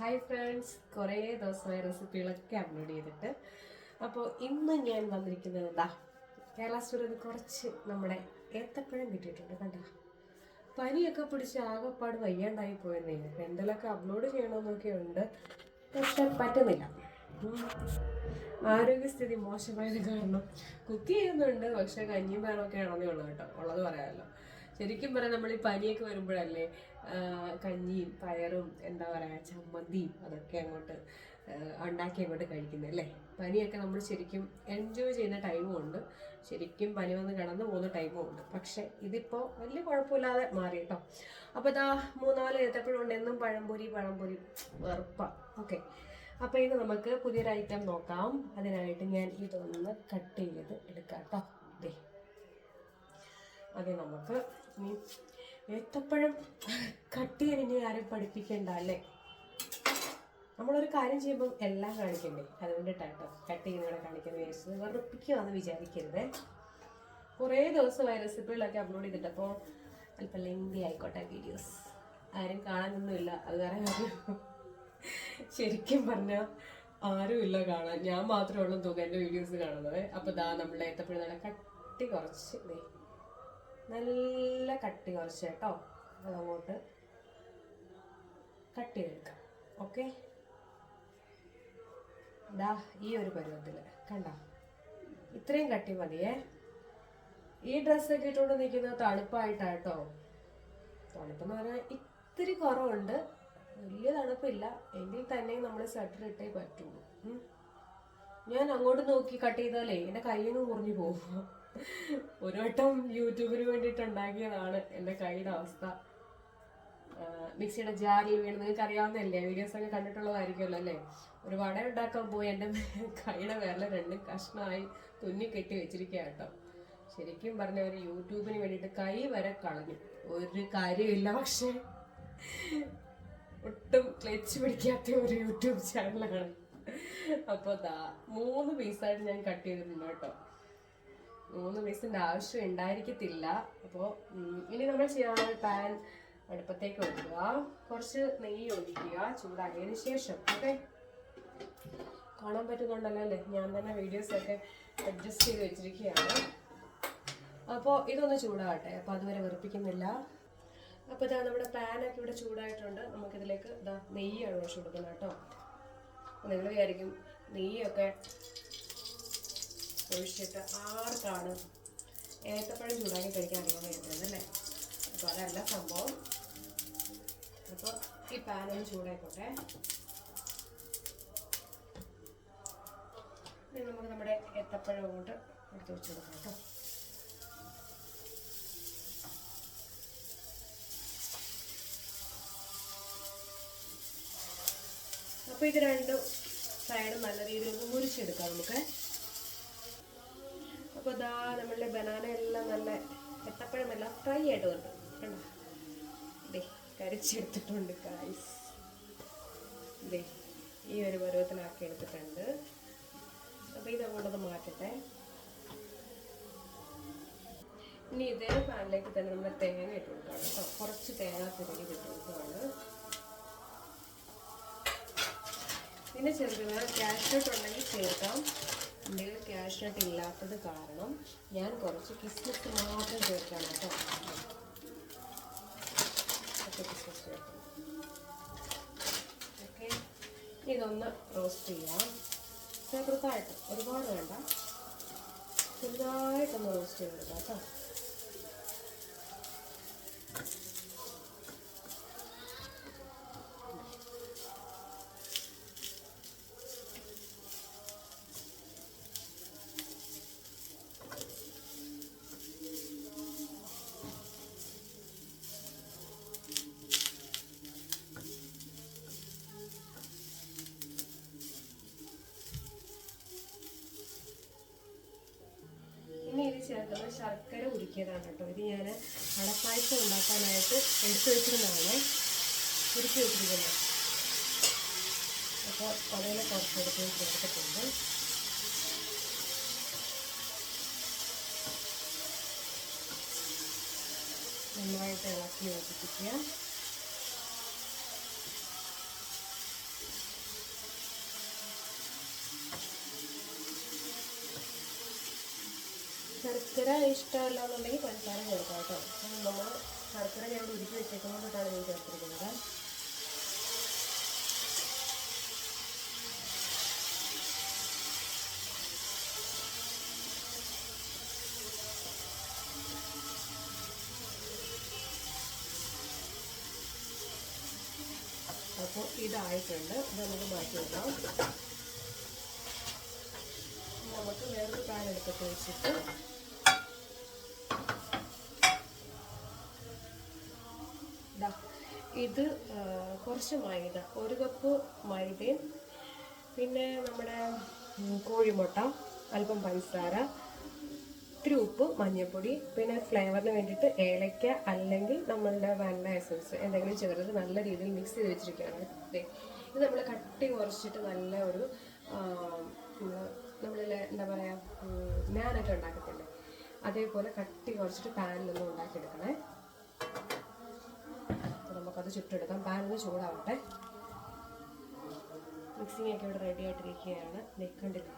Hi friends കുറേ ദിവസമായ റെസിപ്പികളൊക്കെ upload ചെയ്തിട്ട്. അപ്പോൾ ഇന്ന് ഞാൻ വന്നിരിക്കുന്നത് എന്താ? കേരള സ്റ്റോറിൽ കുറച്ച് നമ്മുടെ ഏത്തപ്പഴം കിട്ടിയിട്ടുണ്ട് കണ്ട? പനിയൊക്കെ പിടിച്ച് ആകെപ്പാട് വയ്യാണ്ടായി പോയെന്നേ. ഇപ്പം എന്തെങ്കിലുമൊക്കെ അപ്ലോഡ് ചെയ്യണമെന്നൊക്കെ ഉണ്ട്. പക്ഷെ പറ്റുന്നില്ല. ആരോഗ്യസ്ഥിതി മോശമായത് കാരണം കുക്ക് ചെയ്യുന്നുണ്ട്. പക്ഷെ കഞ്ഞിയും പേരൊക്കെ ആണെന്നേ ഉള്ളൂ കേട്ടോ. ഉള്ളത് പറയാമല്ലോ. ശരിക്കും പറയാം നമ്മൾ ഈ പനിയൊക്കെ വരുമ്പോഴല്ലേ കഞ്ഞിയും പയറും എന്താ പറയുക ചമ്മന്തിയും അതൊക്കെ അങ്ങോട്ട് ഉണ്ടാക്കി അങ്ങോട്ട് കഴിക്കുന്നത് അല്ലേ? പനിയൊക്കെ നമ്മൾ ശരിക്കും എൻജോയ് ചെയ്യുന്ന ടൈമും ഉണ്ട്. ശരിക്കും പനി വന്ന് കിടന്നു പോകുന്ന ടൈമും ഉണ്ട്. പക്ഷെ ഇതിപ്പോൾ വലിയ കുഴപ്പമില്ലാതെ മാറി കേട്ടോ അപ്പോൾ ഇതാ മൂന്നാൽ ഏത്തപ്പഴം ഉണ്ട് എന്നും പഴംപൊരി പഴംപൊരി വെറുപ്പ. ഓക്കെ. അപ്പോൾ ഇത് നമുക്ക് പുതിയൊരു ഐറ്റം നോക്കാം. അതിനായിട്ട് ഞാൻ ഇതൊന്ന് കട്ട് ചെയ്ത് എടുക്കാം കേട്ടോ അതെ അതെ നമുക്ക് ഇനി ഏത്തപ്പഴം കട്ട് ചെയ്യാൻ ആരും പഠിപ്പിക്കണ്ട അല്ലേ? നമ്മളൊരു കാര്യം ചെയ്യുമ്പോൾ എല്ലാം കാണിക്കണ്ടേ? അതുകൊണ്ടിട്ടാട്ടോ കട്ട് ചെയ്യുന്നവിടെ കാണിക്കുന്ന വിചാരിച്ചത് വെറുപ്പിക്കുവാന്ന് വിചാരിക്കരുത്. കുറേ ദിവസമായി റെസിപ്പികളൊക്കെ അപ്ലോഡ് ചെയ്തിട്ട് അപ്പോൾ അല്പം ലെങ്തി ആയിക്കോട്ടെ വീഡിയോസ് ആരും കാണാനൊന്നുമില്ല. അത് കാര്യം. ശരിക്കും പറഞ്ഞാൽ ആരുമില്ല കാണാൻ. ഞാൻ മാത്രമേ ഉള്ളൂ തോന്നുന്നു എന്റെ വീഡിയോസ് കാണുന്നത്. അപ്പോൾ ദാ നമ്മളെ നല്ല കട്ടി കുറച്ച്. നല്ല കട്ടി കുറച്ച് കേട്ടോ. അതങ്ങോട്ട് കട്ട് ചെയ്തെടുക്കാം. ഓക്കെ ദാ ഈ ഒരു പരുവത്തിൽ കണ്ട? ഇത്രയും കട്ടി മതിയേ. ഈ ഡ്രസ്സൊക്കെ ഇട്ടുകൊണ്ട് നിൽക്കുന്നത് തണുപ്പായിട്ടാട്ടോ തണുപ്പെന്ന് പറഞ്ഞാൽ ഇത്തിരി കുറവുണ്ട്. വലിയ തണുപ്പില്ല. എങ്കിൽ തന്നെ നമ്മൾ സ്വെറ്റർ ഇട്ടേ പറ്റുള്ളൂ. ഞാൻ അങ്ങോട്ട് നോക്കി കട്ട് ചെയ്താലേ എന്റെ കയ്യിൽ നിന്ന് മുറിഞ്ഞു പോകും. ഒരു വട്ടം യൂട്യൂബിന് വേണ്ടിയിട്ട് ഉണ്ടാക്കിയതാണ് എന്റെ കൈയുടെ അവസ്ഥ. മിക്സിയുടെ ജാറിൽ വീണ്. നിങ്ങൾക്ക് അറിയാവുന്നതല്ലേ വീഡിയോസ് ഒക്കെ കണ്ടിട്ടുള്ളതായിരിക്കുമല്ലോ അല്ലേ? ഒരു വട ഉണ്ടാക്കാൻ പോയി. എന്റെ കൈയുടെ വേറെ രണ്ട് കഷ്ണമായി തുന്നി കെട്ടി വെച്ചിരിക്കുക കേട്ടോ. ശരിക്കും പറഞ്ഞ ഒരു യൂട്യൂബിന് വേണ്ടിയിട്ട് കൈ വരെ കളഞ്ഞു. ഒരു കാര്യമില്ല പക്ഷേ ഒട്ടും ക്ലച്ച് പിടിക്കാത്ത ഒരു യൂട്യൂബ് ചാനലാണ്. അപ്പോൾ ദാ മൂന്ന് പീസായിട്ട് ഞാൻ കട്ട് ചെയ്തിട്ടുണ്ട് കേട്ടോ. മൂന്ന് പീസിന്റെ ആവശ്യം ഉണ്ടായിരിക്കത്തില്ല. അപ്പോൾ ഇനി നമ്മൾ ചെയ്യാനുള്ള പാൻ അടുപ്പത്തേക്ക് ഒഴിക്കുക കുറച്ച് നെയ്യ് ഒഴിക്കുക ചൂടാക്കിയതിന് ശേഷം ഓക്കെ കാണാൻ പറ്റുന്നുണ്ടല്ലോ അല്ലേ? ഞാൻ തന്നെ വീഡിയോസൊക്കെ അഡ്ജസ്റ്റ് ചെയ്ത് വെച്ചിരിക്കുകയാണ്. അപ്പോൾ ഇതൊന്ന് ചൂടാകട്ടെ. അപ്പോൾ അതുവരെ വെറുപ്പിക്കുന്നില്ല. അപ്പോൾ ഇതാ നമ്മുടെ പാനൊക്കെ ഇവിടെ ചൂടായിട്ടുണ്ട്. നമുക്കിതിലേക്ക് ഇതാ നെയ്യാണ് കുറച്ച് കൊടുക്കുന്നത് കേട്ടോ. നിങ്ങൾ വിചാരിക്കും നെയ്യൊക്കെ ഒഴിച്ചിട്ട് ആർക്കാണ് ഏത്തപ്പഴം ചൂടാക്കി കഴിക്കാൻ അറിയാൻ വരുന്നത് അല്ലേ? അപ്പോൾ അതല്ല സംഭവം. അപ്പോൾ ഈ പാനൊന്ന് ചൂടായിക്കോട്ടെ. ഇനി നമുക്ക് നമ്മുടെ ഏത്തപ്പഴം അങ്ങോട്ട് എടുത്ത് വെച്ച് കൊടുക്കാം കേട്ടോ. അപ്പോൾ ഇത് രണ്ടും സൈഡും നല്ല രീതിയിൽ ഒന്ന് മുറിച്ചെടുക്കാം നമുക്ക്. അപ്പോൾ ഇതാ നമ്മളുടെ ബനാന എല്ലാം നല്ല എത്തപ്പഴമെല്ലാം ഫ്രൈ ആയിട്ട് വന്നു കണ്ടോ? ദേ കരിച്ചെടുത്തിട്ടുണ്ട് കായ്സ് ദേ ഈ ഒരു പരുവത്തിലാക്കി എടുത്തിട്ടുണ്ട്. അപ്പോൾ ഇത് അങ്ങോട്ടൊന്ന് മാറ്റട്ടെ. ഇനി ഇതേ പാനിലേക്ക് തന്നെ നമ്മൾ തേങ്ങ ഇട്ട് കൊടുക്കുകയാണ് കേട്ടോ. കുറച്ച് തേങ്ങ തിരികെ ഇട്ട് കൊടുക്കുകയാണ്. പിന്നെ ചേർക്കുന്നത് ക്യാഷ് ഉണ്ടെങ്കിൽ ചേർക്കാം. എന്തെങ്കിലും ആയിട്ട് ഇല്ലാത്തത് കാരണം ഞാൻ കുറച്ച് കിസ്മിസ് മാത്രം ചേർക്കാണ് കേട്ടോ കിസ്മിസ് ഓക്കെ. ഇതൊന്ന് റോസ്റ്റ് ചെയ്യാം. ചെറുതായിട്ട് ഒരുപാട് വേണ്ട. ചെറുതായിട്ടൊന്ന് റോസ്റ്റ് ചെയ്തെടുക്കാം കേട്ടോ. ചേർക്കുന്നത് ശർക്കര ഉരുക്കിയതാണ് കേട്ടോ. ഇത് ഞാൻ അടപ്പായസം ഉണ്ടാക്കാനായിട്ട് എടുത്തു വെച്ചിരുന്നതാണ്. ഉരുക്കി വെച്ചിരിക്കുന്നത്. അപ്പോൾ അതിൽ കുറച്ച് എടുത്ത് ചേർത്തിട്ടുണ്ട് നന്നായിട്ട് ഇളക്കി യോജിപ്പിക്കുക. ശർക്കര ഇഷ്ടമല്ല എന്നുണ്ടെങ്കിൽ പഞ്ചസാര ചേർക്കാം കേട്ടോ. നമ്മൾ ശർക്കര ഞാൻ ഉരുക്കി വെച്ചേക്കുന്നതുകൊണ്ടാണ് ഞാൻ ചേർത്തിരിക്കുന്നത്. അപ്പോൾ ഇതായിട്ടുണ്ട്. ഇത് നമുക്ക് മാറ്റി വെക്കാം. നമുക്ക് വേറൊരു പാൻ എടുത്തിട്ട് വെച്ചിട്ട് ദാ, ഇത് കുറച്ച് മൈദ ഒരു കപ്പ് മൈദയും പിന്നെ നമ്മുടെ കോഴിമുട്ട അല്പം പഞ്ചസാര ഇത്തിരി ഉപ്പ് മഞ്ഞൾപ്പൊടി പിന്നെ ഫ്ലേവറിന് വേണ്ടിയിട്ട് ഏലക്ക അല്ലെങ്കിൽ നമ്മളുടെ വാനില എസൻസ് എന്തെങ്കിലും ചേർത്ത് നല്ല രീതിയിൽ മിക്സ് ചെയ്ത് വെച്ചിരിക്കുകയാണ്. ഇത് നമ്മൾ കട്ടി കുറച്ചിട്ട് നല്ല ഒരു നമ്മളിൽ എന്താ പറയുക നാനൊക്കെ ഉണ്ടാക്കത്തില്ലേ? അതേപോലെ കട്ടി കുറച്ചിട്ട് പാനിലൊന്നും ഉണ്ടാക്കിയെടുക്കണേ. നമുക്കത് ചുട്ടെടുക്കാം. പാനൊന്ന് ചൂടാവട്ടെ. മിക്സിംഗ് ഒക്കെ ഇവിടെ റെഡി ആയിട്ടിരിക്കുകയാണ്. നിൽക്കണ്ടില്ല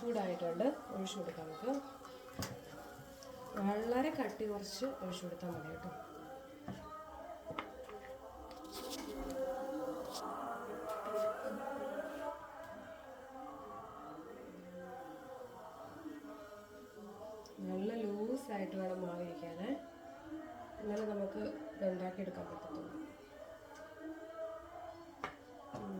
ചൂടായിട്ടുണ്ട്. ഒഴിച്ചു കൊടുക്കാം നമുക്ക്. വളരെ കട്ടി കുറച്ച് ഒഴിച്ചു കൊടുത്താൽ മതി കേട്ടോ. നല്ല ലൂസായിട്ട് വേണം മാവിരിക്കാൻ എന്നാലേ നമുക്ക് ഉണ്ടാക്കിയെടുക്കാൻ പറ്റത്തുള്ളൂ. ഉം,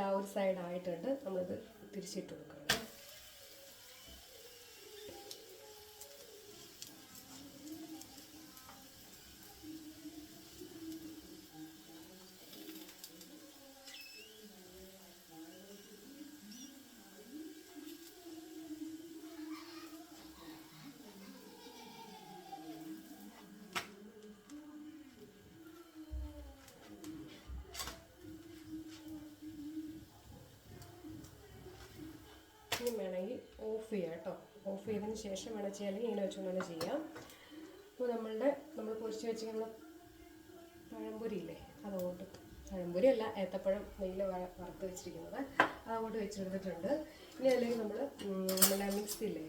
ദാ ഒരു സൈഡ് ആയിട്ടുണ്ട്. നമ്മളിത് തിരിച്ചിട്ട് ഇനി വേണമെങ്കിൽ ഓഫ് ചെയ്യാം കേട്ടോ ഓഫ് ചെയ്തതിന് ശേഷം വേണം ചെയ്യാൻ. അല്ലെങ്കിൽ ഇങ്ങനെ വെച്ചുകൊണ്ടാണ് ചെയ്യാം. അപ്പോൾ നമ്മളുടെ നമ്മൾ പൊരിച്ച് വെച്ചിരിക്കുന്ന പഴംപൊരി ഇല്ലേ അതുകൊണ്ട് പഴംപൊരി അല്ല ഏത്തപ്പഴം നെയ്യിൽ വറുത്ത് വെച്ചിരിക്കുന്നത്. അതുകൊണ്ട് വെച്ചെടുത്തിട്ടുണ്ട്. ഇനി അല്ലെങ്കിൽ നമ്മൾ നമ്മുടെ മിക്സി ഇല്ലേ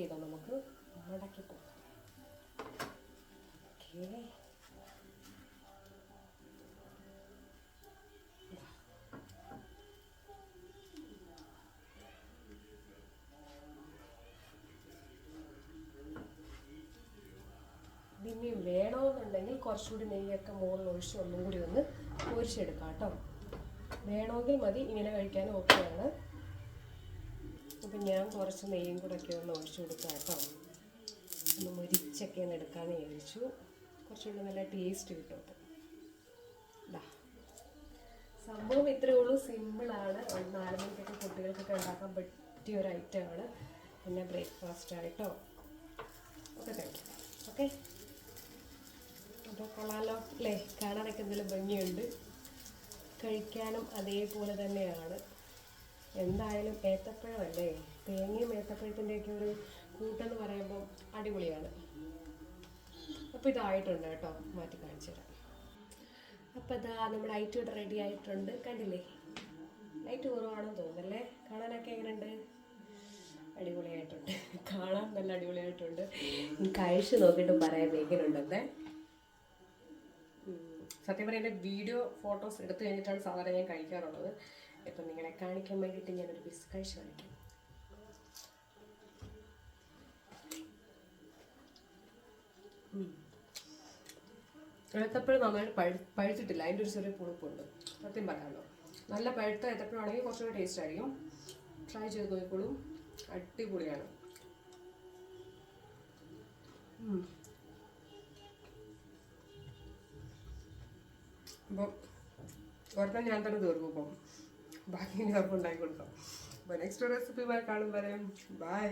ചെയ്തോ നമുക്ക്? മടക്കി കൊടുക്കാം ഓക്കെ വേണമെന്നുണ്ടെങ്കിൽ കുറച്ചുകൂടി നെയ്യൊക്കെ മുകളിൽ ഒഴിച്ച് ഒന്നും കൂടി ഒന്ന് പൊരിച്ചെടുക്കാം കേട്ടോ. വേണമെങ്കിൽ മതി ഇങ്ങനെ കഴിക്കാനും ഓക്കെയാണ് അപ്പം ഞാൻ കുറച്ച് നെയ്യും കൂടെ ഒക്കെ ഒന്ന് ഒഴിച്ചു കൊടുക്കാം കേട്ടോ. ഒന്ന് മുരിച്ചൊക്കെ ഒന്ന് എടുക്കാമെന്ന് വിചാരിച്ചു. കുറച്ചുകൂടെ നല്ല ടേസ്റ്റ് കിട്ടും. സംഭവം ഇത്രയേ ഉള്ളൂ. സിമ്പിളാണ് നാല് മണിക്കൊക്കെ കുട്ടികൾക്കൊക്കെ ഉണ്ടാക്കാൻ പറ്റിയ ഒരു ഐറ്റമാണ് പിന്നെ ബ്രേക്ക്ഫാസ്റ്റ് ആയിട്ടോ ഒക്കെ കഴിക്കാം ഓക്കെ അപ്പോൾ കൊള്ളാലോ. അല്ലേ? കാണാനൊക്കെ എന്തെങ്കിലും ഭംഗിയുണ്ട്. കഴിക്കാനും അതേപോലെ തന്നെയാണ്. എന്തായാലും ഏത്തപ്പഴമല്ലേ? തേങ്ങയും ഏത്തപ്പഴത്തിന്റെയൊക്കെ ഒരു കൂട്ടെന്ന് പറയുമ്പോൾ അടിപൊളിയാണ്. അപ്പോൾ ഇതായിട്ടുണ്ട് കേട്ടോ. മാറ്റി കാണിച്ചു തരാം. അപ്പോൾ ഇതാ നമ്മുടെ ഐറ്റ് ഇവിടെ റെഡി ആയിട്ടുണ്ട്. കണ്ടില്ലേ? ലൈറ്റ് കുറവാണെന്ന് തോന്നുന്നല്ലേ? കാണാനൊക്കെ എങ്ങനെയുണ്ട്? അടിപൊളിയായിട്ടുണ്ട്. കാണാൻ നല്ല അടിപൊളിയായിട്ടുണ്ട്. കഴിച്ചു നോക്കിയിട്ട് പറയാൻ എങ്ങനെയുണ്ടെന്നേ. സത്യം പറയുന്നത് വീഡിയോ ഫോട്ടോസ് എടുത്തു കഴിഞ്ഞിട്ടാണ് സാധാരണ ഞാൻ കഴിക്കാറുള്ളത്. ഇപ്പം നിങ്ങളെ കാണിക്കാൻ വേണ്ടിയിട്ട് ഞാനൊരു പീസ് കഴിച്ച് കാണിക്കാം. ഏത്തപ്പഴം നന്നായിട്ട് പഴു പഴുത്തിട്ടില്ല. അതിന്റെ ഒരു ചെറിയ പുളിപ്പുണ്ട്. സത്യം പറയാമല്ലോ നല്ല പഴുത്ത ഏത്തപ്പഴമാണെങ്കിൽ കുറച്ചുകൂടി ടേസ്റ്റ് ആയിരിക്കും. ട്രൈ ചെയ്ത് നോക്കിക്കോളൂ. അടിപൊളിയാണ്. അപ്പം ഒരെണ്ണം ഞാൻ തന്നെ തീർക്കും ഇപ്പം. ബാക്കി ഇനി അവർക്ക് ഉണ്ടാക്കി കൊടുക്കാം അപ്പോൾ നെക്സ്റ്റ് റെസിപ്പിയുമായി കാണും വരെ. ബൈ